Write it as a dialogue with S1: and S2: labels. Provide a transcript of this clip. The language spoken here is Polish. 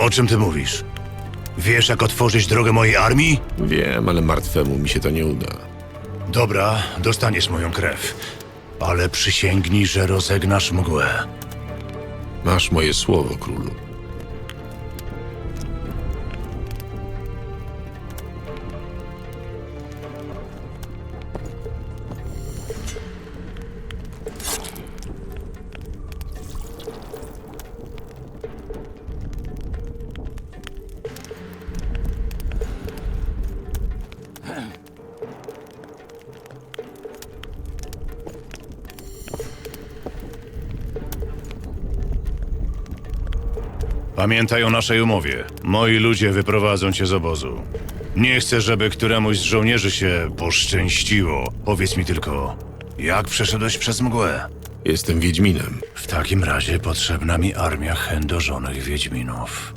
S1: O czym ty mówisz? Wiesz, jak otworzyć drogę mojej armii?
S2: Wiem, ale martwemu mi się to nie uda.
S1: Dobra, dostaniesz moją krew. Ale przysięgnij, że rozegnasz mgłę.
S2: Masz moje słowo, królu.
S1: Pamiętaj o naszej umowie. Moi ludzie wyprowadzą cię z obozu. Nie chcę, żeby któremuś z żołnierzy się poszczęściło. Powiedz mi tylko, jak przeszedłeś przez mgłę?
S2: Jestem Wiedźminem.
S1: W takim razie potrzebna mi armia chędożonych Wiedźminów.